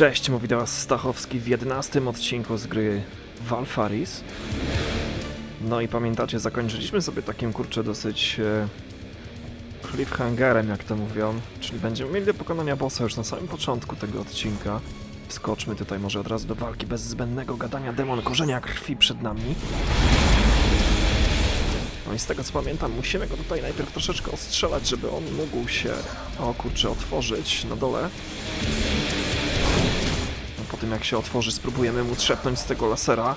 Cześć, mówi do Was Stachowski w 11 odcinku z gry Valfaris. No i pamiętacie, zakończyliśmy sobie takim kurczę dosyć e, cliffhangerem, jak to mówią, czyli będziemy mieli do pokonania bossa już na samym początku tego odcinka. Wskoczmy tutaj może od razu do walki bez zbędnego gadania demon korzenia krwi przed nami. No i z tego co pamiętam, musimy go tutaj najpierw troszeczkę ostrzelać, żeby on mógł się, o kurczę, otworzyć na dole. Jak się otworzy, spróbujemy mu trzepnąć z tego lasera.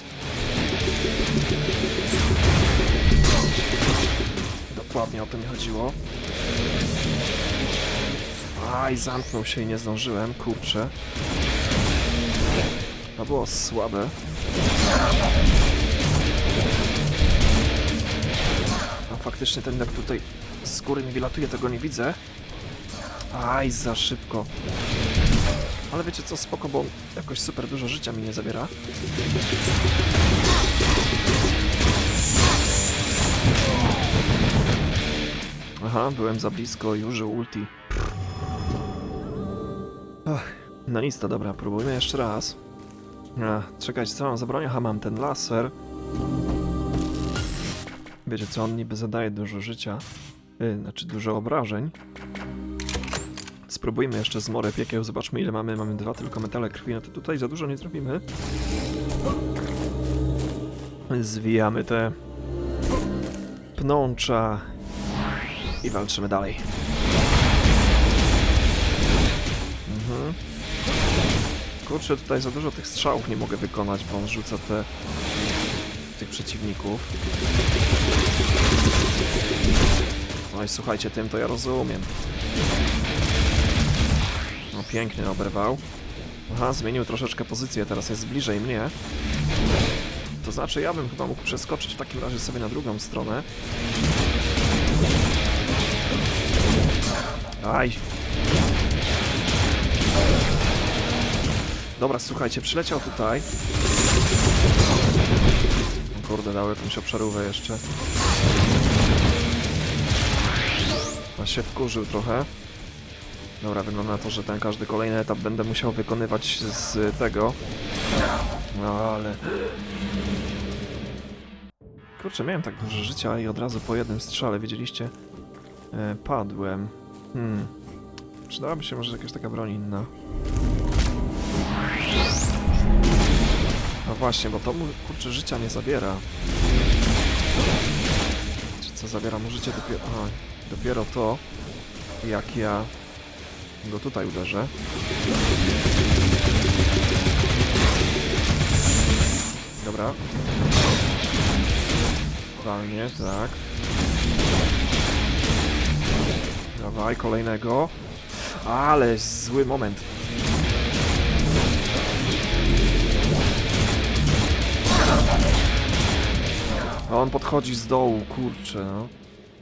Dokładnie o to mi chodziło. Aj, zamknął się i nie zdążyłem, kurczę. To było słabe. A faktycznie ten jak tutaj z góry mi wylatuje, tego nie widzę. Aj, za szybko. Ale wiecie co, spoko, bo jakoś super dużo życia mi nie zabiera. Aha, byłem za blisko i użył ulti. Ach, no nic, to dobra, próbujmy jeszcze raz. Ach, czekajcie, co mam za broń? Aha, mam ten laser. Wiecie co, on niby zadaje dużo życia. Yy, znaczy dużo obrażeń. Spróbujmy jeszcze z morę piekieł, zobaczmy ile mamy. Mamy dwa tylko metale krwi, no to tutaj za dużo nie zrobimy. Zwijamy te pnącza i walczymy dalej. Mhm. Kurczę, tutaj za dużo tych strzałów nie mogę wykonać, bo on rzuca te tych przeciwników. No i słuchajcie, tym to ja rozumiem. Pięknie oberwał. Aha, zmienił troszeczkę pozycję, teraz jest bliżej mnie. To znaczy, ja bym chyba mógł przeskoczyć w takim razie sobie na drugą stronę. Aj. Dobra, słuchajcie, przyleciał tutaj. Kurde, dał jakąś obszarówę jeszcze. A się wkurzył trochę. Dobra, wygląda na to, że ten każdy kolejny etap będę musiał wykonywać z tego. No ale... Kurczę, miałem tak dużo życia i od razu po jednym strzale, wiedzieliście? E, padłem. Hmm. Przydałaby się może jakaś taka broń inna. No właśnie, bo to mu kurczę życia nie zabiera. Czy co zabiera mu życie dopiero... Aha, dopiero to, jak ja go tutaj uderzę. Dobra. Fajnie, tak. Dawaj, kolejnego. Ale zły moment. A on podchodzi z dołu, kurczę, no.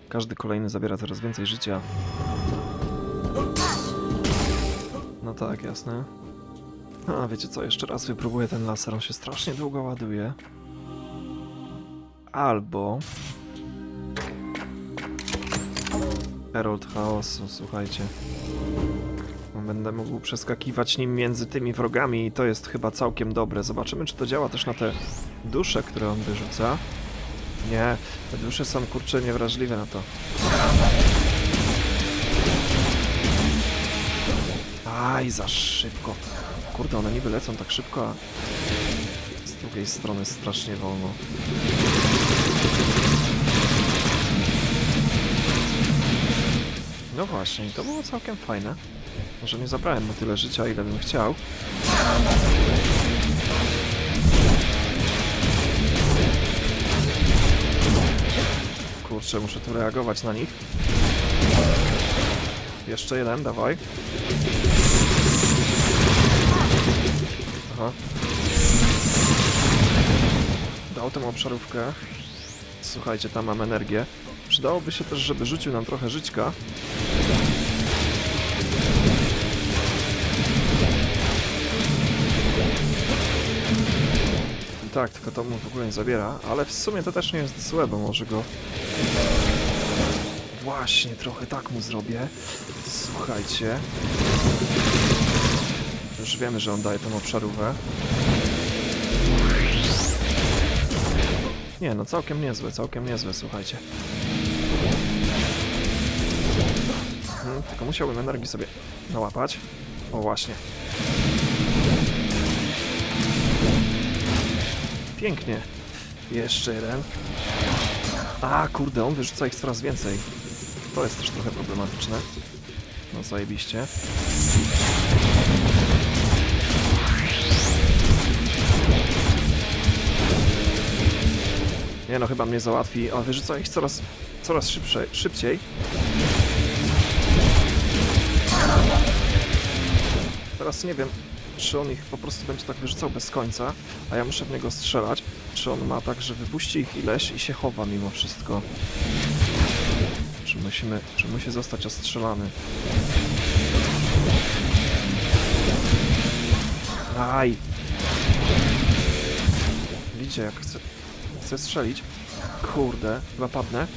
Każdy kolejny zabiera coraz więcej życia. No tak, jasne. A wiecie co, jeszcze raz wypróbuję ten laser, on się strasznie długo ładuje. Albo... Herald Chaosu, słuchajcie. Będę mógł przeskakiwać nim między tymi wrogami i to jest chyba całkiem dobre. Zobaczymy, czy to działa też na te dusze, które on wyrzuca. Nie, te dusze są kurczę niewrażliwe na to. Aj, za szybko. Kurde, one niby lecą tak szybko, a z drugiej strony strasznie wolno. No właśnie, to było całkiem fajne. Może nie zabrałem mu tyle życia, ile bym chciał. Kurczę, muszę tu reagować na nich. Jeszcze jeden, dawaj. Dał tę obszarówkę. Słuchajcie, tam mam energię. Przydałoby się też, żeby rzucił nam trochę żyćka. Tak, tylko to mu w ogóle nie zabiera, ale w sumie to też nie jest złe, bo może go... Właśnie, trochę tak mu zrobię. Słuchajcie. Już wiemy, że on daje tą obszarówę. Nie, no całkiem niezłe, całkiem niezłe, słuchajcie. Hmm, tylko musiałbym energii sobie nałapać. O, właśnie. Pięknie. Jeszcze jeden. A, kurde, on wyrzuca ich coraz więcej. To jest też trochę problematyczne. No, zajebiście. Nie no, chyba mnie załatwi, a wyrzuca ich coraz, coraz szybsze, szybciej. Teraz nie wiem, czy on ich po prostu będzie tak wyrzucał bez końca, a ja muszę w niego strzelać, czy on ma tak, że wypuści ich ileś i się chowa mimo wszystko. Czy musimy, czy musi zostać ostrzelany? Aj! Widzicie, jak chcę, chcę strzelić. Kurde, chyba padnę.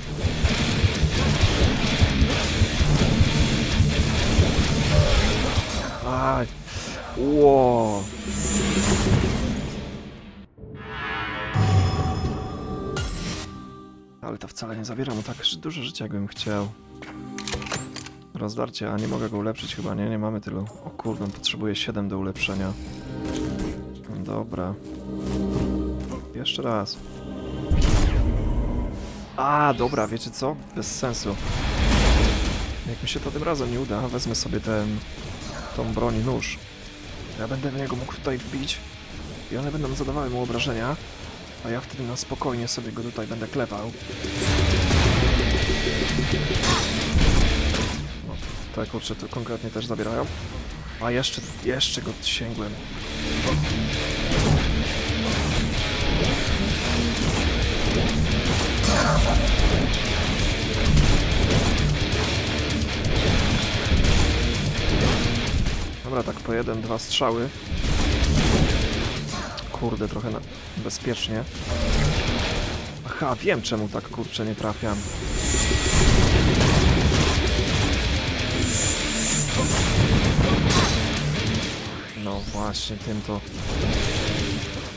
Aj! Ło! Ale to wcale nie zabiera mu tak dużo życia, jakbym chciał. Rozdarcie, a nie mogę go ulepszyć chyba, nie? Nie mamy tylu. O kurde, on potrzebuje 7 do ulepszenia. Dobra. Jeszcze raz. A, dobra, wiecie co? Bez sensu. Jak mi się to tym razem nie uda, wezmę sobie ten... tą broń nóż. Ja będę w niego mógł tutaj wbić i one będą zadawały mu obrażenia, a ja wtedy na spokojnie sobie go tutaj będę klepał. No, te kurcze tu konkretnie też zabierają. A jeszcze, jeszcze go sięgłem. Dobra, tak po jeden, dwa strzały. Kurde, trochę na... bezpiecznie. Aha, wiem czemu tak kurczę nie trafiam. No właśnie, tym to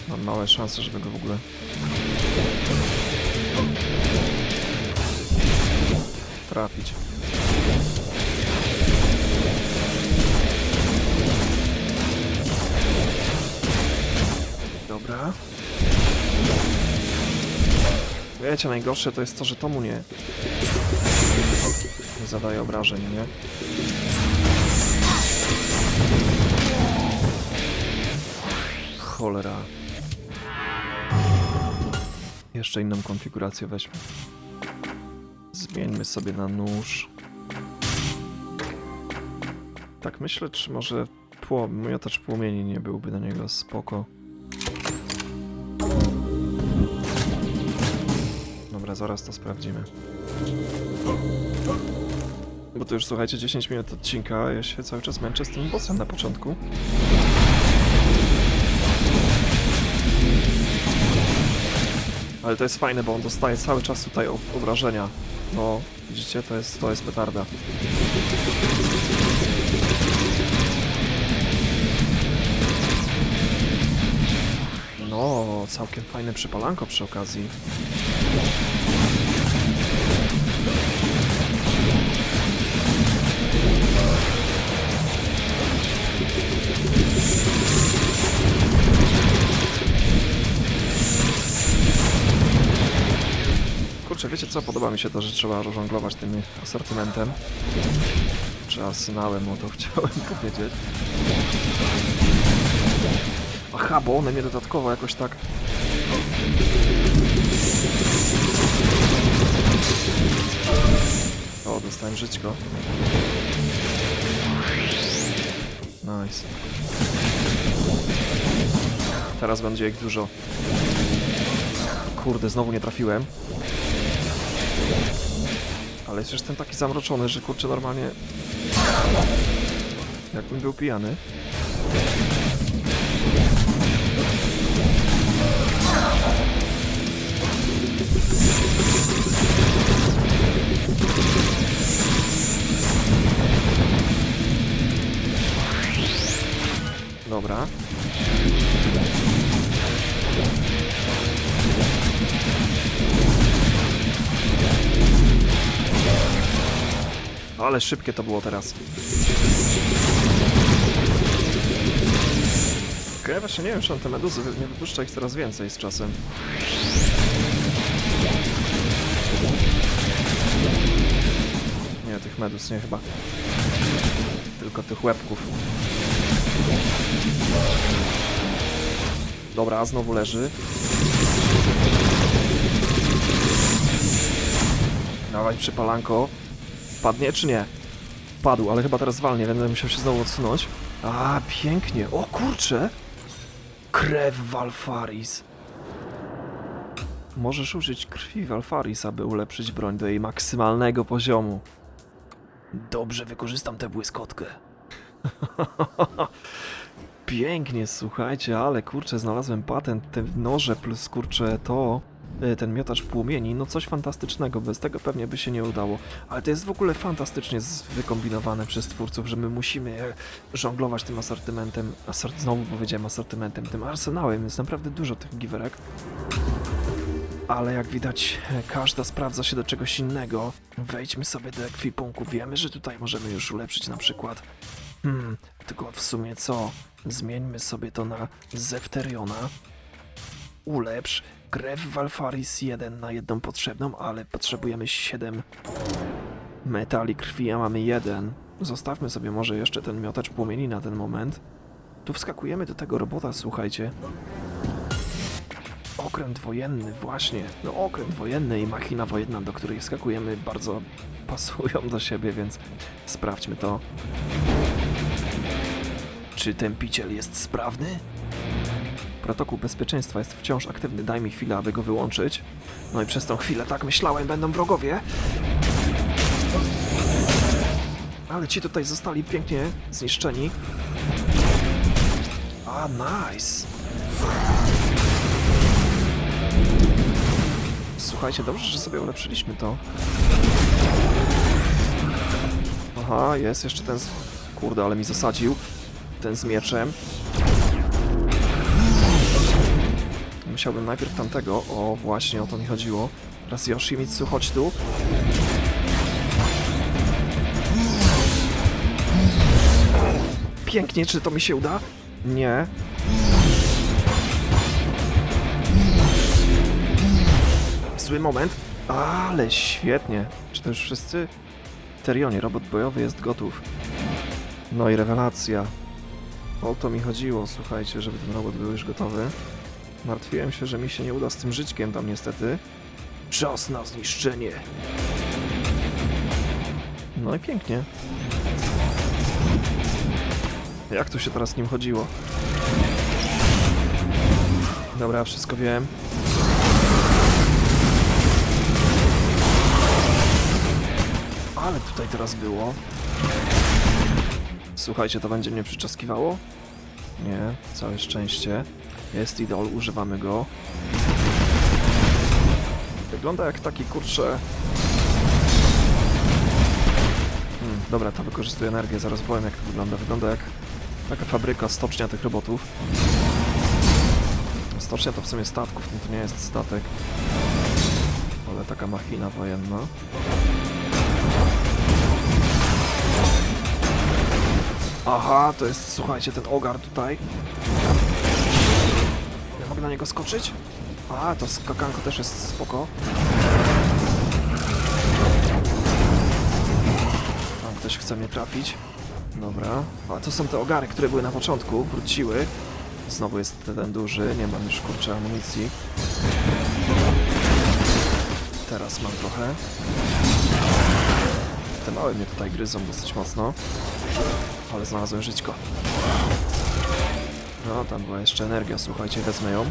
mam małe szanse, żeby go w ogóle trafić. Dobra. Wiecie, najgorsze to jest to, że to mu nie, nie zadaje obrażeń, nie? Cholera. Jeszcze inną konfigurację weźmy. Zmieńmy sobie na nóż. Tak myślę, czy może pło miotacz płomieni nie byłby na niego spoko. Dobra, zaraz to sprawdzimy. Bo to już słuchajcie, 10 minut odcinka, ja się cały czas męczę z tym bossem na początku. Ale to jest fajne, bo on dostaje cały czas tutaj obrażenia. No, widzicie, to jest, to jest petarda. No, całkiem fajne przypalanko przy okazji. Kurczę, wiecie co? Podoba mi się to, że trzeba żonglować tym asortymentem. Czy arsenałem, o to chciałem powiedzieć. Aha, bo one mnie dodatkowo jakoś tak... O, dostałem żyćko. Nice. Teraz będzie ich dużo. Kurde, znowu nie trafiłem. Ale już jestem taki zamroczony, że kurczę normalnie... Jakbym był pijany. Dobra. Ale szybkie to było teraz. Okej, ja właśnie nie wiem, czy on te meduzy nie wypuszcza ich coraz więcej z czasem. Nie, tych medus nie chyba. Tylko tych łebków. Dobra, znowu leży. Dawaj przypalanko. Padnie czy nie? Padł, ale chyba teraz walnie, będę musiał się znowu odsunąć. A, pięknie. O kurcze! Krew Valfaris. Możesz użyć krwi Valfaris, aby ulepszyć broń do jej maksymalnego poziomu. Dobrze wykorzystam tę błyskotkę. Pięknie, słuchajcie, ale kurczę, znalazłem patent, te noże plus kurczę to, ten miotacz płomieni, no coś fantastycznego, bez tego pewnie by się nie udało. Ale to jest w ogóle fantastycznie wykombinowane przez twórców, że my musimy e, żonglować tym asortymentem, asort, znowu powiedziałem asortymentem, tym arsenałem, jest naprawdę dużo tych giwerek. Ale jak widać, e, każda sprawdza się do czegoś innego. Wejdźmy sobie do ekwipunku. Wiemy, że tutaj możemy już ulepszyć na przykład. Hmm, tylko w sumie co? Zmieńmy sobie to na Zefteriona. Ulepsz krew Valfaris 1 na jedną potrzebną, ale potrzebujemy 7 metali krwi, a mamy jeden. Zostawmy sobie może jeszcze ten miotacz płomieni na ten moment. Tu wskakujemy do tego robota, słuchajcie. Okręt wojenny, właśnie. No okręt wojenny i machina wojenna, do której skakujemy, bardzo pasują do siebie, więc sprawdźmy to. Czy tępiciel jest sprawny? Protokół bezpieczeństwa jest wciąż aktywny, daj mi chwilę, aby go wyłączyć. No i przez tą chwilę, tak myślałem, będą wrogowie. Ale ci tutaj zostali pięknie zniszczeni. A, nice. Słuchajcie, dobrze, że sobie ulepszyliśmy to. Aha, jest jeszcze ten z... Kurde, ale mi zasadził. Ten z mieczem. Musiałbym najpierw tamtego. O, właśnie o to mi chodziło. Raz Yoshimitsu, chodź tu. Pięknie, czy to mi się uda? Nie. Zły moment. Ale świetnie. Czy to już wszyscy? Terionie, robot bojowy jest gotów. No i rewelacja. O to mi chodziło, słuchajcie, żeby ten robot był już gotowy. Martwiłem się, że mi się nie uda z tym żyćkiem tam niestety. Czas na zniszczenie. No i pięknie. Jak tu się teraz nim chodziło? Dobra, wszystko wiem. Ale tutaj teraz było. Słuchajcie, to będzie mnie przyczaskiwało? Nie, całe szczęście. Jest idol, używamy go. Wygląda jak taki kurczę. Hmm, dobra, to wykorzystuje energię, zaraz powiem jak to wygląda. Wygląda jak taka fabryka, stocznia tych robotów. Stocznia to w sumie statków, no to nie jest statek. Ale taka machina wojenna. Aha, to jest, słuchajcie, ten ogar tutaj. Na niego skoczyć? A, to skakanko też jest spoko. Tam ktoś chce mnie trafić. Dobra. A to są te ogary, które były na początku, wróciły. Znowu jest ten duży, nie mam już kurczę amunicji. Teraz mam trochę. Te małe mnie tutaj gryzą dosyć mocno. Ale znalazłem żyćko. No, tam była jeszcze energia, słuchajcie, wezmę ją.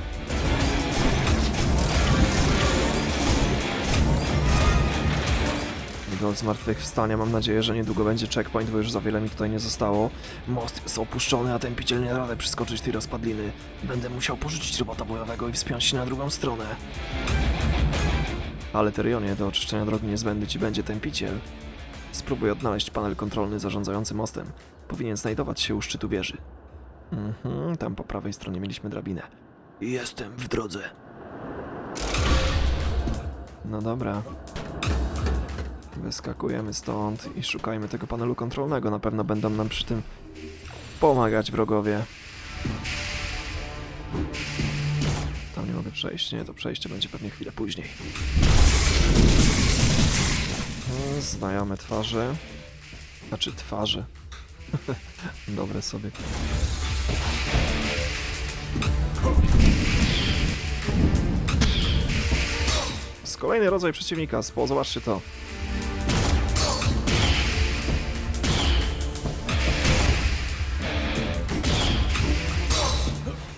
Idol zmartwychwstania, mam nadzieję, że niedługo będzie checkpoint, bo już za wiele mi tutaj nie zostało. Most jest opuszczony, a tępiciel nie da rady przeskoczyć tej rozpadliny. Będę musiał porzucić robota bojowego i wspiąć się na drugą stronę. Ale Tyrionie, do oczyszczenia drogi niezbędny ci będzie tępiciel. Spróbuj odnaleźć panel kontrolny zarządzający mostem. Powinien znajdować się u szczytu wieży. Mhm, tam po prawej stronie mieliśmy drabinę. Jestem w drodze. No dobra. Wyskakujemy stąd i szukajmy tego panelu kontrolnego. Na pewno będą nam przy tym pomagać wrogowie. Tam nie mogę przejść. Nie, to przejście będzie pewnie chwilę później. Mm, Znajome twarze. Znaczy twarze. Dobre sobie. Z kolejny rodzaj przeciwnika. Spo, zobaczcie to.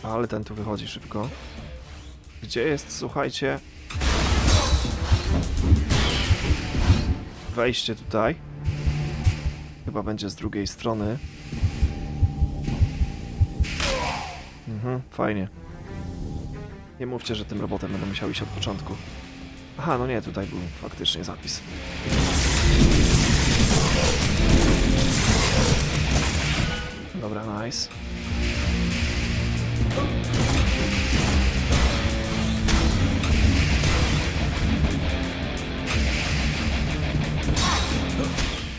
Ale ten tu wychodzi szybko. Gdzie jest, słuchajcie? Wejście tutaj. Chyba będzie z drugiej strony. Mhm, fajnie. Nie mówcie, że tym robotem będę musiał iść od początku. Aha, no nie, tutaj był faktycznie zapis. Dobra, nice.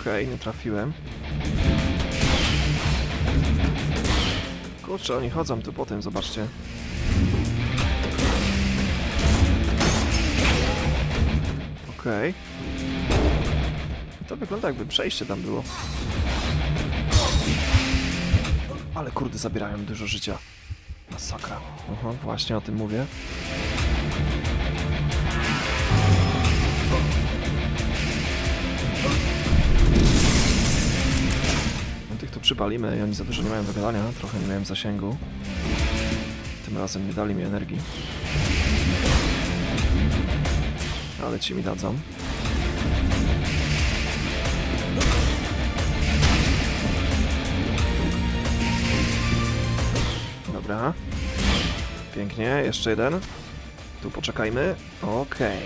Okej, nie trafiłem. Kurczę, oni chodzą tu potem, zobaczcie. Okej. To wygląda jakby przejście tam było. Ale kurde, zabierają dużo życia. Masakra. Aha, właśnie o tym mówię. Przypalimy i oni za dużo nie mają do gadania. Trochę nie miałem zasięgu. Tym razem nie dali mi energii. Ale ci mi dadzą. Dobra. Pięknie, jeszcze jeden. Tu poczekajmy. Okej.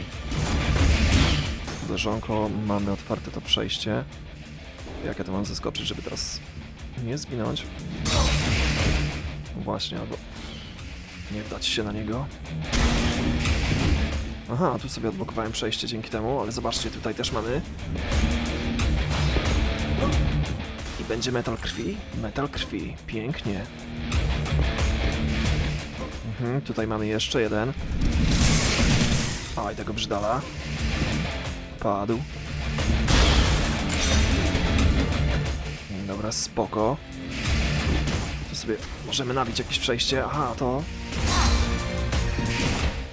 Uderzonko, mamy otwarte to przejście. Jak ja to mam zeskoczyć, żeby teraz nie zginąć? Właśnie, albo nie wdać się na niego. Aha, tu sobie odblokowałem przejście dzięki temu, ale zobaczcie, tutaj też mamy. I będzie metal krwi? Metal krwi, pięknie. Mhm, tutaj mamy jeszcze jeden. Oj, tego brzydala. Padł. Dobra, spoko. Tu sobie możemy nabić jakieś przejście. Aha, to...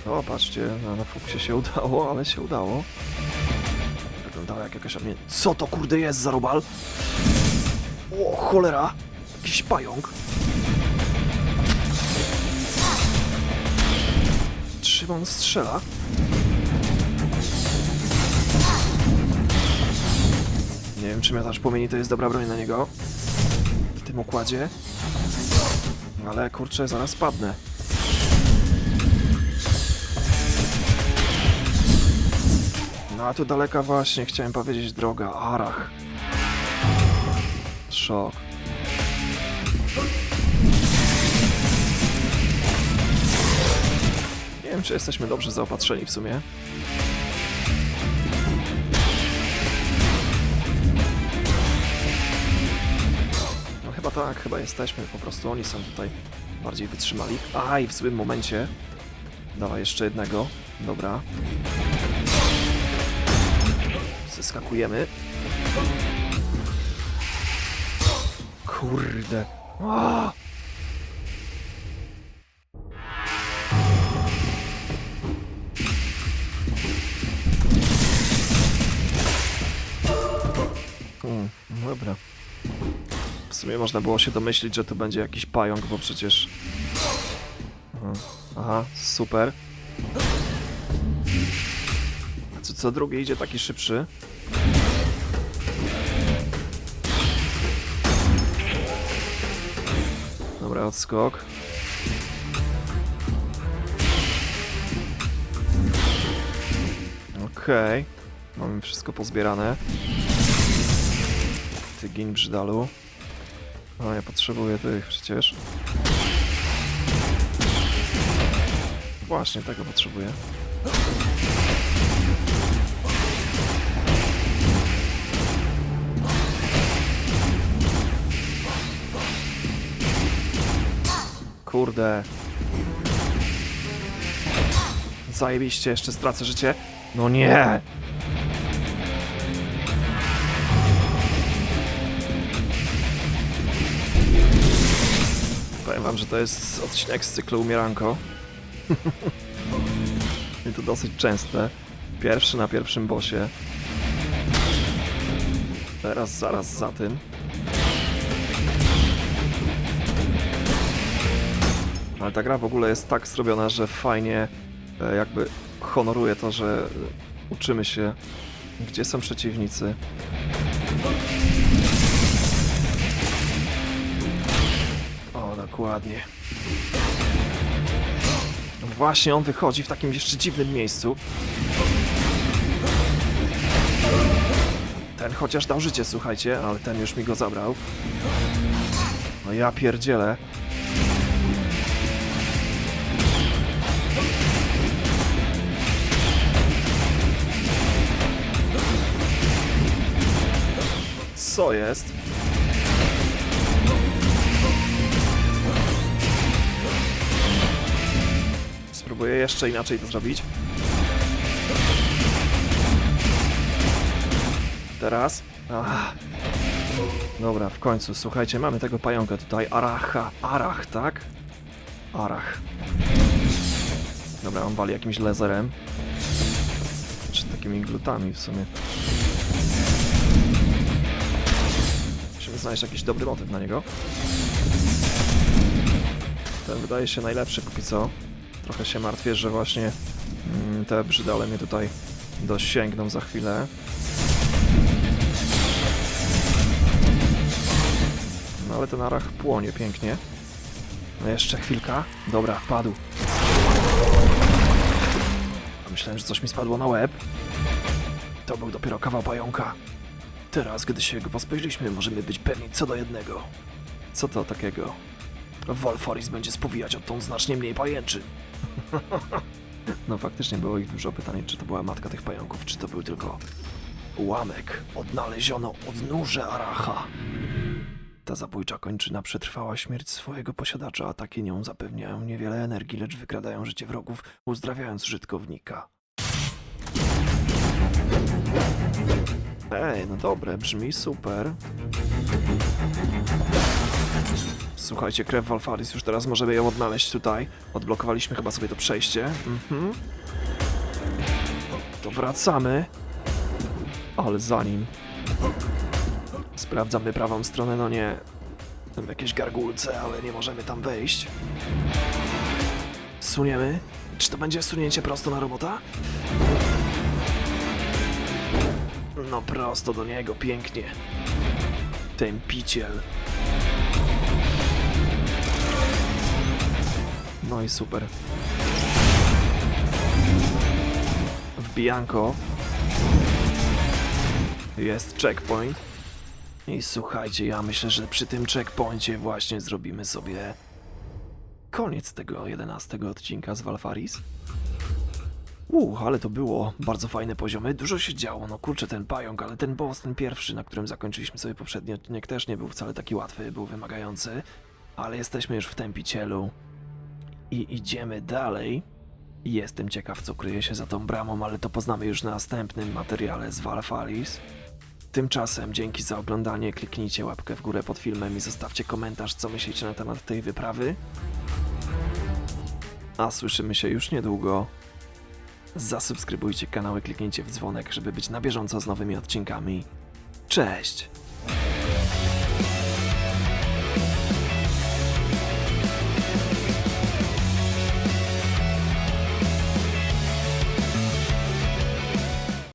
O, patrzcie, na, na fuksie się udało, ale się udało. Wyglądało jak jakaś. Co to kurde jest za robal? O, cholera! Jakiś pająk. Czym on strzela? Wiem, czy miotacz płomieni to jest dobra broń na niego. W tym układzie. Ale kurczę, zaraz padnę. No a tu daleka właśnie, chciałem powiedzieć droga, Arach. Szok. Nie wiem, czy jesteśmy dobrze zaopatrzeni w sumie. Chyba tak, chyba jesteśmy. Po prostu oni są tutaj bardziej wytrzymali. Aj, w złym momencie. Dawaj jeszcze jednego. Dobra. Zeskakujemy. Kurde. A! Sumie można było się domyślić, że to będzie jakiś pająk, bo przecież... Aha, Aha super. A co, co drugie idzie taki szybszy? Dobra, odskok. Okej. Mamy wszystko pozbierane. Ty gin brzydalu. O, ja potrzebuję tych przecież. Właśnie tego potrzebuję. Kurde. Zajebiście, jeszcze stracę życie. No nie! Powiem wam, że to jest odcinek z cyklu Umieranko. I to dosyć częste. Pierwszy na pierwszym bosie. Teraz, zaraz za tym. Ale ta gra w ogóle jest tak zrobiona, że fajnie e, jakby honoruje to, że uczymy się, gdzie są przeciwnicy. Dokładnie. Właśnie on wychodzi w takim jeszcze dziwnym miejscu. Ten chociaż dał życie, słuchajcie, ale ten już mi go zabrał. No ja pierdzielę. Co jest? Spróbuję jeszcze inaczej to zrobić. Teraz. Ach. Dobra, w końcu, słuchajcie, mamy tego pająka tutaj. Aracha. Arach, tak? Arach. Dobra, on wali jakimś laserem. Czy takimi glutami w sumie. Musimy znaleźć jakiś dobry motyw na niego. Ten wydaje się najlepszy póki co. Trochę się martwię, że właśnie mm, te brzydale mnie tutaj dosięgną za chwilę. No ale ten arach płonie pięknie. No jeszcze chwilka. Dobra, wpadł. Myślałem, że coś mi spadło na łeb. To był dopiero kawał pająka. Teraz, gdy się go pozbyliśmy, możemy być pewni co do jednego. Co to takiego? Wolforis będzie spowijać odtąd znacznie mniej pajęczy. no faktycznie było ich dużo pytań, czy to była matka tych pająków, czy to był tylko ułamek. Odnaleziono odnóże Aracha. Ta zabójcza kończyna przetrwała śmierć swojego posiadacza, ataki nią zapewniają niewiele energii, lecz wykradają życie wrogów, uzdrawiając użytkownika. Ej, no dobre, brzmi super. Słuchajcie, krew Valfaris, już teraz możemy ją odnaleźć tutaj. Odblokowaliśmy chyba sobie to przejście. Mhm. To wracamy. Ale zanim... Sprawdzamy prawą stronę, no nie... Tam jakieś gargulce, ale nie możemy tam wejść. Suniemy. Czy to będzie sunięcie prosto na robota? No prosto do niego, pięknie. Tępiciel. No i super. Wbijanko. Jest checkpoint. I słuchajcie, ja myślę, że przy tym checkpoincie właśnie zrobimy sobie koniec tego 11 odcinka z Valfaris. Uch, ale to było bardzo fajne poziomy, dużo się działo, no kurczę ten pająk, ale ten boss, ten pierwszy, na którym zakończyliśmy sobie poprzedni odcinek też nie był wcale taki łatwy, był wymagający, ale jesteśmy już w tępicielu i idziemy dalej. Jestem ciekaw, co kryje się za tą bramą, ale to poznamy już na następnym materiale z Valfaris. Tymczasem dzięki za oglądanie, kliknijcie łapkę w górę pod filmem i zostawcie komentarz, co myślicie na temat tej wyprawy. A słyszymy się już niedługo. Zasubskrybujcie kanał i kliknijcie w dzwonek, żeby być na bieżąco z nowymi odcinkami. Cześć!